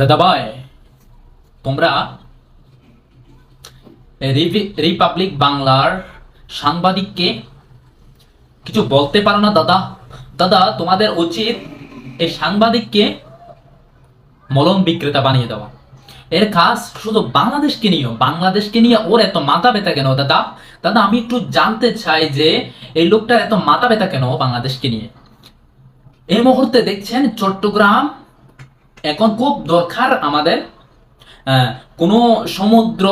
দাদা ভাই তোমরা রিপাবলিক বাংলার সাংবাদিককে কিছু বলতে পারো না, দাদা। দাদা, তোমাদের উচিত এই সাংবাদিককে মলম বিক্রেতা বানিয়ে দেওয়া। এর কাজ শুধু বাংলাদেশকে নিয়ে বাংলাদেশকে নিয়ে ওর এত মাথা ব্যথা কেন, দাদা? দাদা, আমি একটু জানতে চাই যে এই লোকটার এত মাথা ব্যথা কেন বাংলাদেশকে নিয়ে? এই মুহূর্তে দেখছেন চট্টগ্রাম এখন খুব দরকার আমাদের কোনো সমুদ্র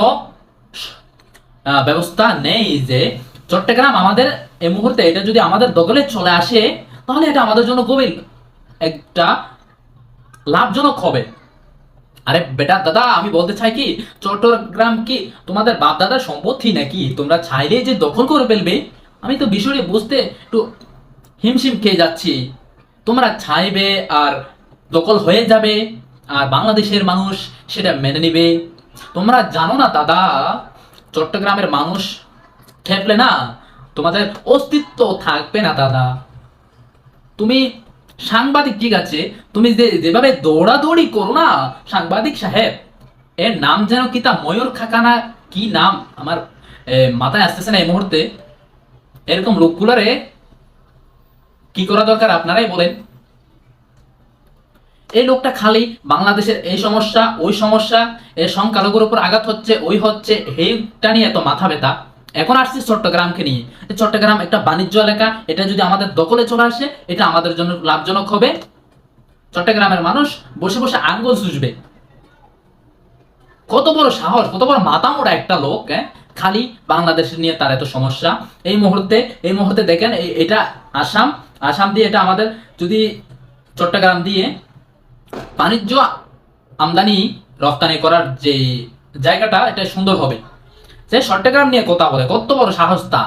ব্যবস্থা নেই যে চট্টগ্রাম আমাদের এই মুহূর্তে এটা যদি আমাদের দখলে চলে আসে, তাহলে এটা আমাদের জন্য খুবই একটা লাভজনক হবে। আরে বেটা দাদা, আমি বলতে চাই কি, চট্টগ্রাম কি তোমাদের বাপ দাদার সম্পত্তি নাকি? তোমরা চাইলে যে দখল করে ফেলবে। আমি তো বিষয়টি বুঝতে একটু হিমশিম খেয়ে যাচ্ছি। তোমরা চাইবে আর দখল হয়ে যাবে আর বাংলাদেশের মানুষ সেটা মেনে নিবে। তোমরা জানো না দাদা, চট্টগ্রামের মানুষ খেপলে না? তোমাদের অস্তিত্ব থাকবে না দাদা। তুমি সাংবাদিক, ঠিক আছে? তুমি যে, যেভাবে দৌড়াদৌড়ি করো না, সাংবাদিক সাহেব, এর নাম যেন কি তা ময়ূর খাকানা? কি নাম? আমার মাথায় আসতেছে না এই মুহূর্তে। এরকম লোকগুলারে কি করা দরকার? আপনারাই বলেন। এই লোকটা খালি বাংলাদেশের এই সমস্যা, ওই সমস্যা এই সংখ্যালঘুর উপর আঘাত হচ্ছে, ওই হচ্ছে, এইটা নিয়ে এত মাথা ব্যথা। এখন আসছি চট্টগ্রামকে নিয়ে। চট্টগ্রাম একটা বাণিজ্য এলাকা, এটা যদি আমাদের দখলে চলে আসে, এটা আমাদের জন্য লাভজনক হবে। চট্টগ্রামের মানুষ বসে বসে আঙ্গুল সুজবে কত বড় সাহস, কত বড় মাথা মোড়া একটা লোক হ্যাঁ? খালি বাংলাদেশের নিয়ে তার এত সমস্যা। এই মুহূর্তে এই মুহূর্তে দেখেন এটা আসাম। আসাম দিয়ে এটা আমাদের যদি চট্টগ্রাম দিয়ে বাণিজ্য আমদানি, রপ্তানি করার যে জায়গাটা, এটা সুন্দর হবে। সে চট্টগ্রাম নিয়ে কথা বলে, কত বড় সাহস তা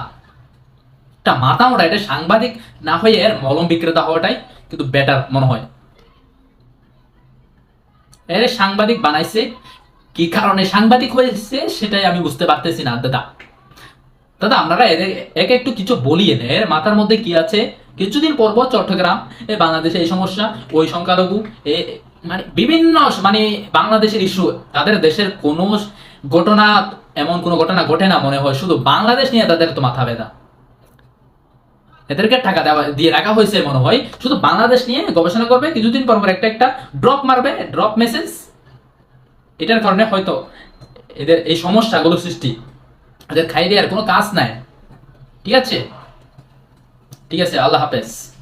একটা মাথা মোটা এটা সাংবাদিক না হয়ে এর মলম বিক্রেতা হওয়াটাই কিন্তু বেটার মনে হয়। এর সাংবাদিক বানাইছে, কি কারণে সাংবাদিক হয়েছে সেটাই আমি বুঝতে পারতেছি না, দাদা। দাদা, আপনারা এদের একে একটু কিছু বলিয়ে এর মাথার মধ্যে কি আছে? কিছুদিন পর পর চট্টগ্রাম, এ বাংলাদেশে এই সমস্যা, ওই সংখ্যালঘু, এ মানে বিভিন্ন মানে বাংলাদেশের ইস্যু তাদের দেশের কোনো ঘটনা, এমন কোনো ঘটনা ঘটে না মনে হয়। শুধু বাংলাদেশ নিয়ে তাদের তো মাথা ব্যথা। এদেরকে টাকা দেওয়া, দিয়ে রাখা হয়েছে মনে হয়। শুধু বাংলাদেশ নিয়ে গবেষণা করবে, কিছুদিন পর পর একটা একটা ড্রপ মারবে ড্রপ মেসেজ এটার কারণে হয়তো এদের এই সমস্যাগুলো সৃষ্টি। এদের খাই দেওয়ার কোনো কাজ নাই। ঠিক আছে? ঠিক আছে, আল্লাহ হাফেজ।